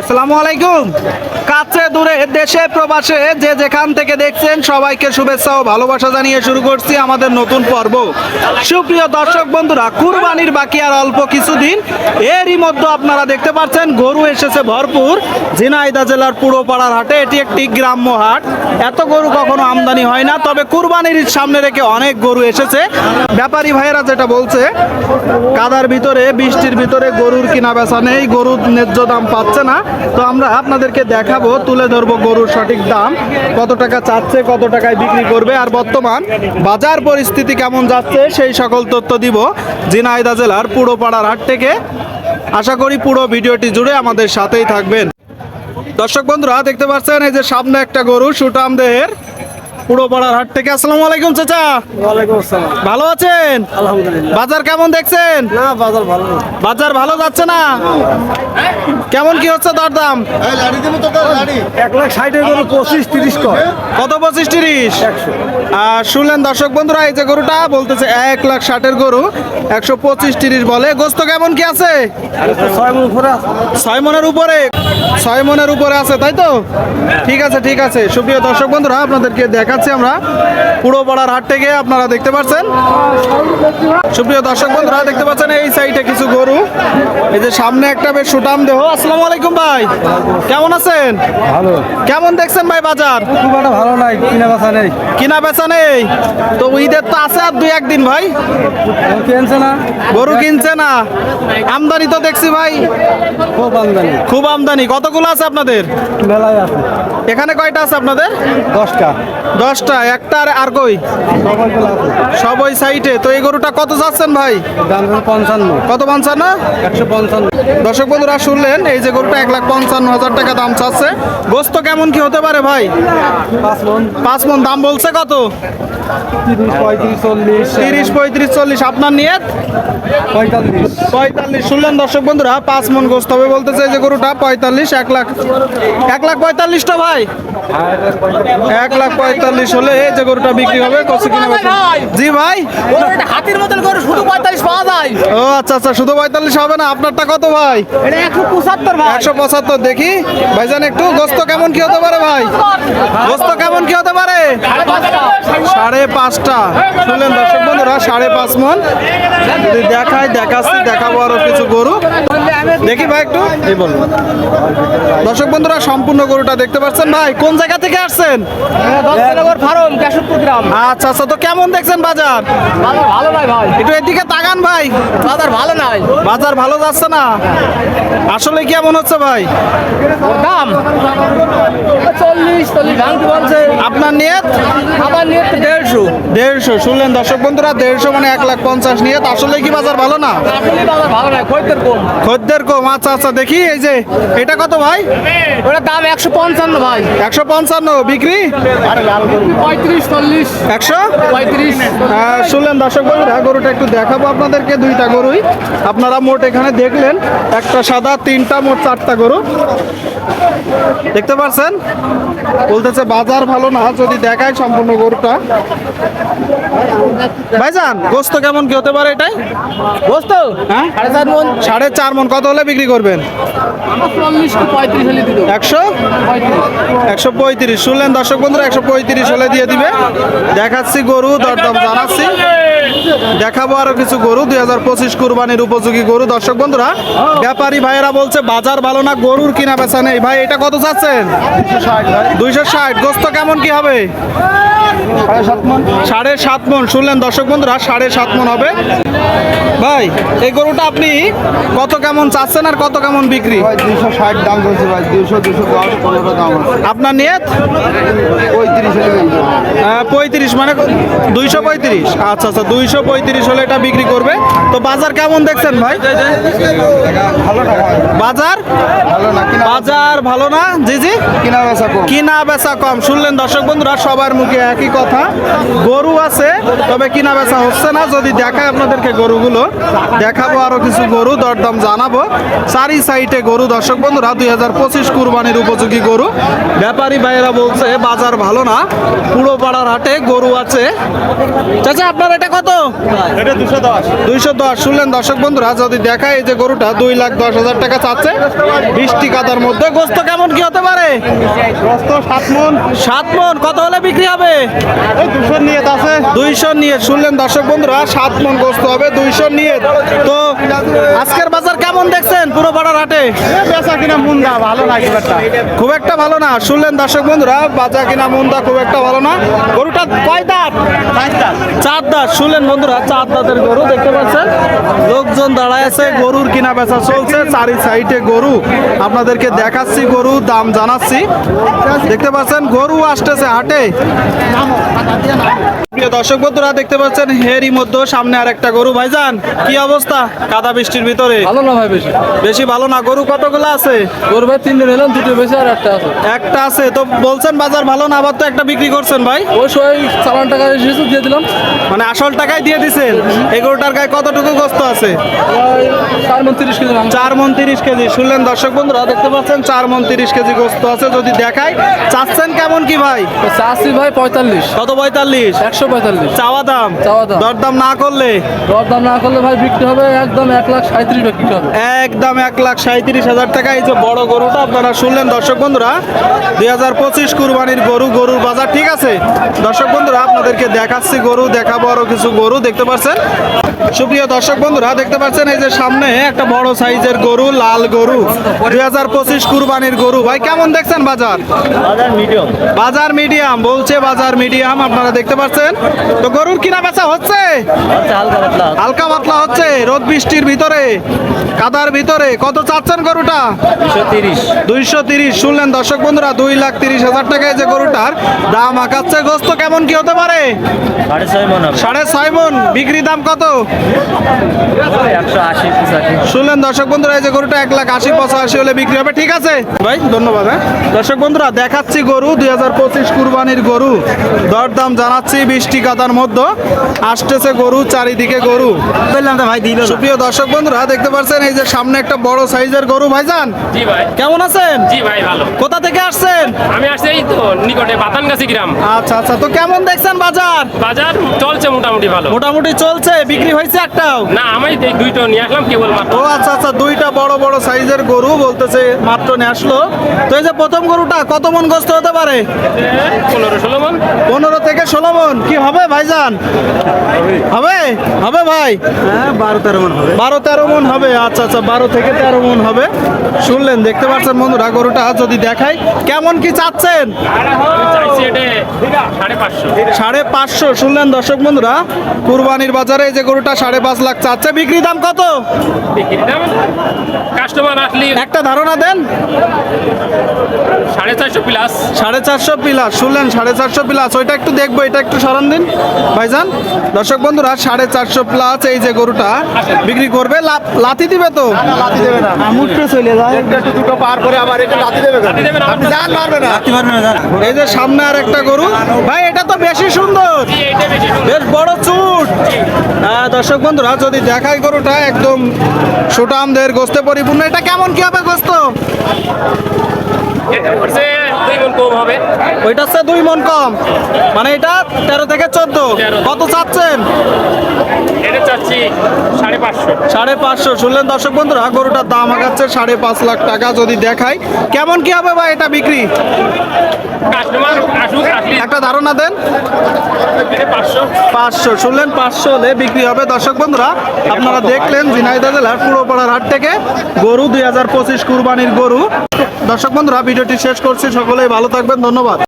আসসালামু আলাইকুম। কাছে দূরে দেশে প্রবাসে যে যেখান থেকে দেখছেন সবাইকে শুভেচ্ছা ও ভালোবাসা জানিয়ে শুরু করছি আমাদের নতুন পর্ব। সুপ্রিয় দর্শক বন্ধুরা, কুরবানির বাকি আর অল্প কিছুদিন এরই মধ্যে আপনারা দেখতে পাচ্ছেন, গরু এসেছে ভরপুর। ঝিনাইদা জেলার পুরোপাড়ার হাটে এটি একটি গ্রাম্য হাট। এত গরু কখনো আমদানি হয় না, তবে কুরবানির সামনে রেখে অনেক গরু এসেছে। ব্যাপারী ভাইয়েরা যেটা বলছে, কাদার ভিতরে, বৃষ্টির ভিতরে গরুর কিনা বেচা নেই, গরুর ন্যায্য দাম পাচ্ছে না। তো আমরা আপনাদেরকে দেখাবো, তুলে ধরবো গরুর সঠিক দাম। কত টাকা চাচ্ছে, কত টাকায় বিক্রি করবে, আর বর্তমান বাজার পরিস্থিতি কেমন যাচ্ছে সেই সকল তথ্য দিব জিনায়দা জেলার পুরো পাড়ার হাট থেকে। আশা করি পুরো ভিডিওটি জুড়ে আমাদের সাথেই থাকবেন। দর্শক বন্ধুরা, দেখতে পাচ্ছেন, এই যে সামনে একটা গরু সুটাম দেহের। পুরো পাড়ার হাট থেকে আসসালামু আলাইকুম চাচা। ওয়ালাইকুম আসসালাম। ভালো আছেন? আলহামদুলিল্লাহ। বাজার কেমন দেখছেন? না বাজার ভালো। বাজার ভালো যাচ্ছে না? কেমন কি হচ্ছে দরদাম? এক লাখ ষাটের কোনো পঁচিশ তিরিশ কয় কত পঁচিশ তিরিশ? আর শুনলেন দর্শক বন্ধুরা এই যে গরুটা বলতেছে এক লাখ ষাটের গরু একশো পঁচিশ তিরিশ বলে। গোস্ত কেমন কি আছে? ছয় মন মনের উপরে? ছয় মনের উপরে আছে তাই তো? ঠিক আছে ঠিক আছে। সুপ্রিয় দর্শক বন্ধুরা আপনাদেরকে দেখাচ্ছি আমরা পুরো পাড়ার হাট থেকে আপনারা দেখতে পাচ্ছেন। সুপ্রিয় দর্শক বন্ধুরা দেখতে পাচ্ছেন এই সাইডে কিছু গরু। এই যে সামনে একটা বেশ সুটাম দেহ। আসসালামু আলাইকুম ভাই। কেমন আছেন? ভালো। কেমন দেখছেন ভাই বাজার? খুব একটা ভালো নাই কিনা বেচা নেই। কিনা বেচা নেই? তো ঈদের তো আছে আর দুই একদিন ভাই। কিনছে না? গরু কিনছে না? আমদানি তো দেখছি ভাই। খুব আমদানি। খুব আমদানি। কতগুলো আছে আপনাদের? মেলায় আছে। এখানে কয়টা আছে আপনাদের? দশটা। দশটা একটা আর- আর কই? সব ওই সাইটে। তো এই গরুটা কত যাচ্ছেন ভাই? পঞ্চান্ন। কত পঞ্চান্ন? একশো পঞ্চান্ন। দর্শক বন্ধুরা শুনলেন এই যে গরুটা এক লাখ পঞ্চান্ন হাজার টাকা দাম চাচ্ছে। গোস্ত কেমন কি হতে পারে ভাই? পাঁচ মন। মন দাম বলছে কত? তিরিশ পঁয়ত্রিশ চল্লিশ। তিরিশ পঁয়ত্রিশ চল্লিশ আপনার নিয়ত? পঁয়তাল্লিশ। পঁয়তাল্লিশ। শুনলেন দর্শক বন্ধুরা পাঁচ মন গোস্ত হবে বলতেছে এই যে গরুটা পঁয়তাল্লিশ এক লাখ। এক লাখ পঁয়তাল্লিশটা ভাই। এক লাখ পঁয়তাল্লিশ হলে এই যে গরুটা বিক্রি হবে কত কিনা জি ভাই? হাতির মতন গরু শুধু পঁয়তাল্লিশ পাওয়া যায়। ও আচ্ছা আচ্ছা শুধু পঁয়তাল্লিশ হবে না আপনারটা কত ভাই? এটা একশো পঁচাত্তর একশো পঁচাত্তর দেখি। ভাইজান একটু গোস্ত কেমন কি হতে পারে ভাই? গোস্ত কেমন কি হতে পারে? সাড়ে পাঁচটা। শুনলেন দর্শক বন্ধুরা সাড়ে পাঁচ মন। যদি দেখায় দেখাচ্ছি দেখাবো আরও কিছু গরু। দেখি ভাই একটু। এই বলুন। দর্শক বন্ধুরা সম্পূর্ণ গরুটা দেখতে পাচ্ছেন। ভাই কোন জায়গা থেকে আসছেন? ফার্ম কেশবপুর গ্রাম। আচ্ছা আচ্ছা তো কেমন দেখছেন বাজার? বাজার ভালো নাই ভাই। একটু এদিকে তাকান ভাই। বাজার ভালো নাই। বাজার ভালো যাচ্ছে না। আসলে কেমন হচ্ছে ভাই? দাম? চল্লিশ আপনার নিয়ত? আমার নিয়ত দেড়শো। দেড়শো শুনলেন দর্শক বন্ধুরা দেড়শো মানে এক লাখ পঞ্চাশ নিয়ে আসলে কি বাজার ভালো না? খদ্দের কম। আচ্ছা আচ্ছা দেখি এই যে এটা কত ভাই? ওটার দাম একশো পঞ্চান্ন ভাই। একশো পঞ্চান্ন বিক্রি? পঁয়ত্রিশ চল্লিশ। একশো? পঁয়ত্রিশ। আহ, শুনলেন দর্শক বন্ধুরা গরুটা একটু দেখাবো আপনাদেরকে দুইটা গরুই। আপনারা মোট এখানে দেখলেন একটা সাদা তিনটা মোট চারটা গরু। দেখতে পাচ্ছেন? বলতেছে বাজার ভালো না যদি দেখায় সম্পূর্ণ গরুটা। ভাইজান গোস্ত কেমন কি হতে পারে এটাই? গোস্ত? হ্যাঁ? সাড়ে চার মন। সাড়ে চার মন। কত হলে বিক্রি করবেন? একশো? একশো পঁয়ত্রিশ। শুনলেন দর্শক বন্ধুরা একশো পঁয়ত্রিশ হলে দিয়ে দিবে। দেখাচ্ছি গরু দরদাম জানাচ্ছি। দেখাবো আরও কিছু গরু দুই হাজার পঁচিশ কুরবানির উপযোগী গরু। দর্শক বন্ধুরা ব্যাপারী ভাইয়েরা বলছে বাজার ভালো না গরুর কিনা বেচা নেই। ভাই এটা কত চাচ্ছেন? দুইশো ষাট। গোস্ত কেমন কি হবে? সাড়ে সাত মন। শুনলেন দর্শক বন্ধুরা সাড়ে সাত মন হবে। ভাই এই গরুটা আপনি কত কেমন চাচ্ছেন আর কত কেমন বিক্রি? ষাট দাম ভাই। দুশো দুশো দশ পনেরো দাম আপনার নিয়ত? পঁয়ত্রিশ মানে দুইশো পঁয়ত্রিশ। আচ্ছা আচ্ছা দুইশো পঁয়ত্রিশ হলে এটা বিক্রি করবে। তো বাজার কেমন দেখছেন ভাই? বাজার? বাজার ভালো না? জি জি। কিনা বেচা কম। কিনা বেচা কম শুনলেন দর্শক বন্ধুরা, সবার মুখে একই কথা। গরু আছে, তবে কিনা বেচা হচ্ছে না। যদি দেখায় আপনাদেরকে গরুগুলো, দেখাবো আরও কিছু গরু, দরদাম জানাব। চারি সাইডে গরু, দর্শক বন্ধুরা, দুই হাজার পঁচিশ কুরবানির উপযোগী গরু। ব্যাপারী ভাইয়েরা বলছে, বাজার ভালো না। পুরো পাড়ার হাটে গরু আছে। আপনার এটা কত? দুইশো দশ। শুনলেন দর্শক বন্ধুরা যদি দেখায় এই যে গরুটা দুই লাখ দশ হাজার টাকা চাচ্ছে। বৃষ্টি কাদার মধ্যে গোস্ত কেমন কি হতে পারে? সাত মন। সাত মন। কত হলে বিক্রি হবে? দুশো আছে। দুইশো নিয়ে। শুনলেন দর্শক বন্ধুরা সাত মন গোস্ত হবে দুইশো নিয়ে। তো আজকের বাজার কেমন দেখছেন পুরো পাড়ার হাটে? বেচা কিনা মুন্দা ভালো না একেবারটা খুব একটা ভালো না। শুনলেন দর্শক বন্ধুরা বাজার কিনা মুন্দা খুব একটা ভালো না। গরুটা কয় দাঁত। চার দাঁত। শুনলেন বন্ধুরা চার দাঁতের গরু, দেখতে পাচ্ছেন? লোকজন দাঁড়ায় আছে, গরুর কিনা বেচা চলছে, চারি সাইডে গরু। আপনাদেরকে দেখাচ্ছি গরু, দাম জানাচ্ছি। দেখতে পাচ্ছেন, গরু আসতেছে হাটে। প্রিয় দর্শক বন্ধুরা দেখতে পাচ্ছেন হেরই মধ্যে সামনে আর একটা গরু। ভাইজান কি অবস্থা? কাদা বৃষ্টির ভিতরে। ভালো না ভাই বেশি। বেশি ভালো না? গরু কতগুলো আছে? গরু ভাই তিনটে নিলাম দুটো বেশি আর একটা আছে। একটা আছে। তো বলছেন বাজার ভালো না? আবার তো একটা বিক্রি করছেন ভাই। ওই সময় চালান টাকা এসেছে দিয়ে দিলাম। মানে আসল টাকায় দিয়ে দিছেন। এই গরুটার গায়ে কতটুকু গোস্ত আছে? চার মন তিরিশ কেজি শুনলেন দর্শক বন্ধুরা দেখতে পাচ্ছেন চার মন তিরিশ কেজি গোস্ত আছে যদি দেখায় চাচ্ছেন কেমন কি ভাই? চাষি ভাই পঁয়তাল্লিশ। কত পঁয়তাল্লিশ? একশো পঁয়তাল্লিশ। চাওয়া দাম? চাওয়া দাম। দরদাম না করলে? দর দাম না করলে ভাই বিক্রি হবে একদম এক লাখ সাঁত্রিশ বিক্রি হবে। একদম এক লাখ সাঁত্রিশ হাজার টাকা এই যে বড় গরুটা আপনারা শুনলেন দর্শক বন্ধুরা দুই হাজার পঁচিশ কুরবানির গরু গরুর বাজার ঠিক আছে? দর্শক বন্ধুরা আপনাদেরকে দেখাচ্ছি গরু দেখাবো আরও কিছু গরু দেখতে পাচ্ছেন? সুপ্রিয় দর্শক বন্ধুরা দেখতে পাচ্ছেন এই যে সামনে একটা বড় সাইজের গরু লাল গরু দুই হাজার পঁচিশ কুরবানির গরু। ভাই কেমন দেখছেন বাজার? বাজার মিডিয়াম। বাজার মিডিয়াম বলছে বাজার মিডিয়াম আপনারা দেখতে পাচ্ছেন। তো গরুর কিনা বেচা হচ্ছে? হালকা পাতলা। হচ্ছে রোদ বৃষ্টির ভিতরে কাদার ভিতরে। কত চাচ্ছেন গরুটা? দুইশো তিরিশ। শুনলেন দর্শক বন্ধুরা দুই লাখ তিরিশ হাজার টাকায় যে গরুটার দাম আঁকাচ্ছে। গোস্ত কেমন কি হতে পারে? সাড়ে ছয় মন বিক্রি দাম কত? একশো আশি। শুনলেন দর্শক বন্ধুরা এই যে গরুটা এক লাখ আশি পঁচাশি হলে বিক্রি হবে ঠিক আছে? ভাই ধন্যবাদ হ্যাঁ। দর্শক বন্ধুরা দেখাচ্ছি গরু দুই হাজার পঁচিশ কুরবানির গরু। দরদাম জানাচ্ছি বৃষ্টি কাদার মধ্যে। আসতেছে গরু চারিদিকে গরু। বললাম তো ভাই দিল সুপ্রিয় দর্শক বন্ধুরা দেখতে পাচ্ছেন এই যে সামনে একটা বড় সাইজের গরু ভাইজান? জি ভাই। কেমন আছেন? জি ভাই ভালো। কোথা থেকে আসছেন? আমি আসছি এই তো নিকটে বাতানগাছি গ্রাম। আচ্ছা আচ্ছা তো কেমন দেখছেন বাজার? বাজার চলছে মোটামুটি ভালো। মোটামুটি চলছে বিক্রি হয়েছে একটাও? না আমি দুইটা নিয়ে আসলাম মাত্র ও আচ্ছা আচ্ছা দুইটা বড় বড় সাইজের গরু বলতেছে মাত্র নিয়ে আসলো। তো এই যে প্রথম গরুটা কত মন গোস্ত হতে পারে? পনেরো ষোলো মন। পনেরো থেকে ষোলো মন। কি হবে ভাইজান? হবে। হবে? ভাই? হ্যাঁ বারো তেরো মন হবে। বারো তেরো মন হবে। আচ্ছা আচ্ছা বারো থেকে তেরো মন হবে। শুনলেন দেখতে পাচ্ছেন বন্ধুরা গরুটা যদি দেখাই কেমন কি চাচ্ছেন? সাড়ে পাঁচশো। শুনলেন দর্শক বন্ধুরা কুরবানির বাজারে এই যে গরুটা সাড়ে পাঁচ লাখ চাচ্ছে। বিক্রি দাম কত? বিক্রি দাম কাস্টমার আসলে একটা ধারণা দেন। সাড়ে চারশো প্লাস সাড়ে চারশো পিলাস শুনলেন সাড়ে চারশো পিলাস ওইটা একটু দেখব এটা একটু সরান দিন। ভাইজান দর্শক বন্ধুরা সাড়ে চারশো প্লাস এই যে গরুটা বিক্রি করবে। লাথি দিবে তো? লাতি দেবে না। আমুটে চলে যায়। একটু দুটো পার করে আবার কেন? লাথি দেবে না, আপনি জান মারবে না। লাতি মারবে না এই যে সামনে আর একটা গরু। ভাই এটা তো বেশি সুন্দর। বেশি সুন্দর। বেশ বড় চুট। হ্যাঁ, দর্শক বন্ধুরা যদি দেখাই গরুটা একদম সুটামদের গোস্তে পরিপূর্ণ। এটা কেমন কি হবে গোস্ত? কম হবে। ওইটা হচ্ছে দুই মন কম। মানে এটা তেরো থেকে চোদ্দ। কত চাচ্ছেন? এটা চাচ্ছি সাড়ে পাঁচশো। সাড়ে পাঁচশো। শুনলেন দর্শক বন্ধুরা গরুটার দাম আগাচ্ছে সাড়ে পাঁচ লাখ টাকা যদি দেখাই। কেমন কি হবে বা এটা বিক্রি? একটা ধারণা দেন। পাঁচশো। শুনলেন পাঁচশো হলে বিক্রি হবে। দর্শক বন্ধুরা আপনারা দেখলেন ঝিনাইদহ জেলার পুরোপাড়ার হাট থেকে গরু দুই হাজার পঁচিশ কুরবানির গরু। দর্শক বন্ধুরা ভিডিওটি শেষ করছি। সকলেই ভালো থাকবেন। ধন্যবাদ।